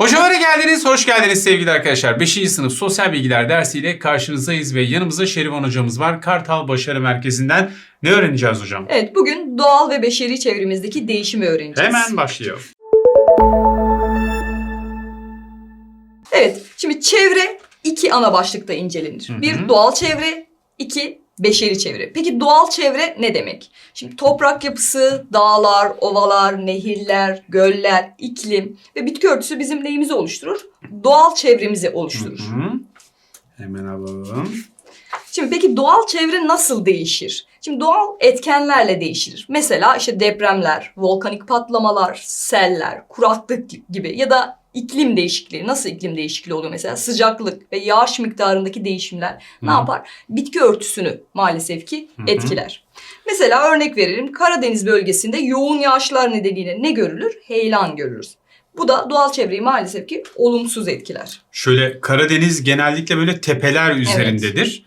Hocalara geldiniz, hoş geldiniz sevgili arkadaşlar. 5. sınıf sosyal bilgiler dersiyle karşınızdayız ve yanımızda Şerivan hocamız var. Kartal Başarı Merkezi'nden ne öğreneceğiz hocam? Evet bugün doğal ve beşeri çevremizdeki değişimi öğreneceğiz. Hemen başlayalım. Evet şimdi çevre iki ana başlıkta incelenir. Hı hı. Bir doğal çevre, iki beşeri çevre. Peki doğal çevre ne demek? Şimdi toprak yapısı, dağlar, ovalar, nehirler, göller, iklim ve bitki örtüsü bizim neyimizi oluşturur? Doğal çevremizi oluşturur. Hı hı. Hemen alalım. Şimdi peki doğal çevre nasıl değişir? Şimdi doğal etkenlerle değişir. Mesela işte depremler, volkanik patlamalar, seller, kuraklık gibi ya da iklim değişikliği. Nasıl iklim değişikliği oluyor mesela? Sıcaklık ve yağış miktarındaki değişimler ne Hı. yapar? Bitki örtüsünü maalesef ki Hı etkiler. Mesela örnek veririm. Karadeniz bölgesinde yoğun yağışlar nedeniyle ne görülür? Heyelan görürüz. Bu da doğal çevreyi maalesef ki olumsuz etkiler. Şöyle Karadeniz genellikle böyle tepeler üzerindedir.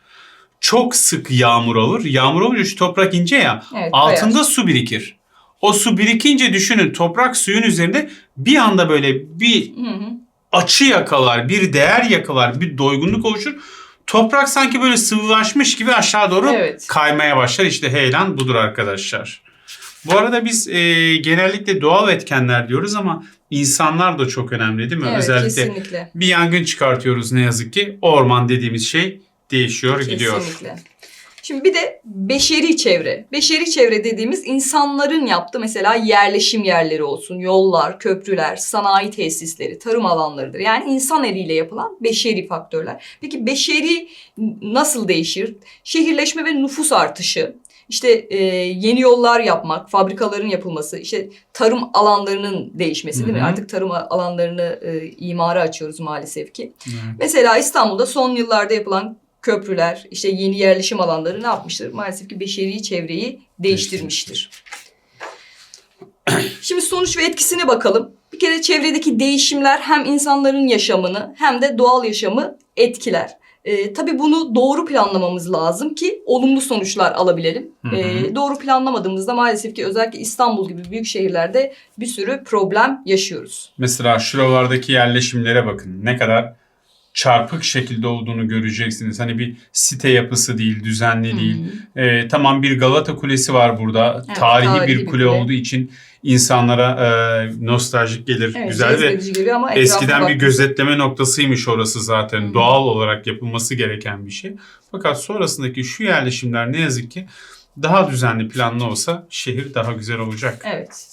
Çok sık yağmur olur. Yağmur olunca şu toprak ince ya Evet, altında kayar. su birikir. O su birikince düşünün toprak suyun üzerinde bir anda böyle bir Hı hı. açı yakalar, bir değer yakalar, bir doygunluk oluşur. Toprak sanki böyle sıvılaşmış gibi aşağı doğru Evet. kaymaya başlar. İşte heyelan budur arkadaşlar. Bu arada biz e, genellikle doğal etkenler diyoruz ama insanlar da çok önemli değil mi? Evet, Özellikle kesinlikle. bir yangın çıkartıyoruz ne yazık ki. Orman dediğimiz şey değişiyor, gidiyor. Kesinlikle. Şimdi bir de beşeri çevre. Beşeri çevre dediğimiz insanların yaptığı mesela yerleşim yerleri olsun, yollar, köprüler, sanayi tesisleri, tarım alanlarıdır. Yani insan eliyle yapılan beşeri faktörler. Peki beşeri nasıl değişir? Şehirleşme ve nüfus artışı, işte e, yeni yollar yapmak, fabrikaların yapılması, işte tarım alanlarının değişmesi değil mi? Artık tarım alanlarını e, imara açıyoruz maalesef ki. Evet. Mesela İstanbul'da son yıllarda yapılan köprüler, işte yeni yerleşim alanları ne yapmıştır? Maalesef ki beşeri çevreyi değiştirmiştir. Şimdi sonuç ve etkisine bakalım. Bir kere çevredeki değişimler hem insanların yaşamını hem de doğal yaşamı etkiler. Ee, tabii bunu doğru planlamamız lazım ki olumlu sonuçlar alabilelim. Hı hı. Ee, doğru planlamadığımızda maalesef ki özellikle İstanbul gibi büyük şehirlerde bir sürü problem yaşıyoruz. Mesela şuralardaki yerleşimlere bakın. Ne kadar çarpık şekilde olduğunu göreceksiniz. Hani bir site yapısı değil, düzenli değil. Ee, tamam bir Galata Kulesi var burada. Evet, tarihi, tarihi bir bir kule, kule. olduğu için insanlara e, nostaljik gelir. Evet, Güzel ve eskiden bir baktığınız- gözetleme noktasıymış orası zaten. Hı. Doğal olarak yapılması gereken bir şey. Fakat sonrasındaki şu yerleşimler ne yazık ki daha düzenli planlı olsa şehir daha güzel olacak. Evet.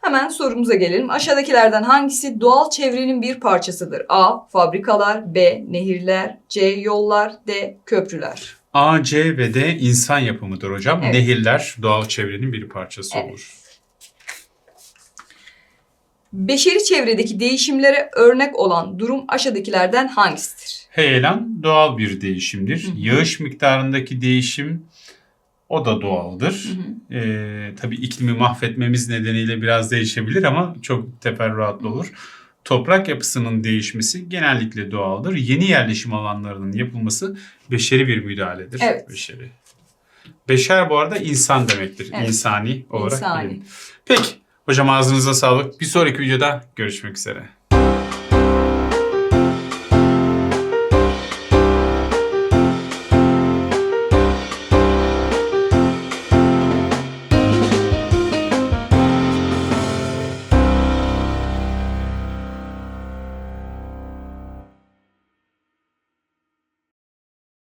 Hemen sorumuza gelelim. Aşağıdakilerden hangisi doğal çevrenin bir parçasıdır? A. Fabrikalar B. Nehirler C. Yollar D. Köprüler. A, C ve D insan yapımıdır hocam. Evet. Nehirler doğal çevrenin bir parçası Evet. olur. Beşeri çevredeki değişimlere örnek olan durum aşağıdakilerden hangisidir? Heyelan doğal bir değişimdir. Hı hı. Yağış miktarındaki değişim o da doğaldır. Hı hı. Ee, tabii iklimi mahvetmemiz nedeniyle biraz değişebilir ama çok teferruatlı olur. Toprak yapısının değişmesi genellikle doğaldır. Yeni yerleşim alanlarının yapılması beşeri bir müdahaledir. Evet. Beşeri. Beşer bu arada insan demektir. Evet. İnsani olarak. İnsani. Peki. Hocam ağzınıza sağlık. Bir sonraki videoda görüşmek üzere.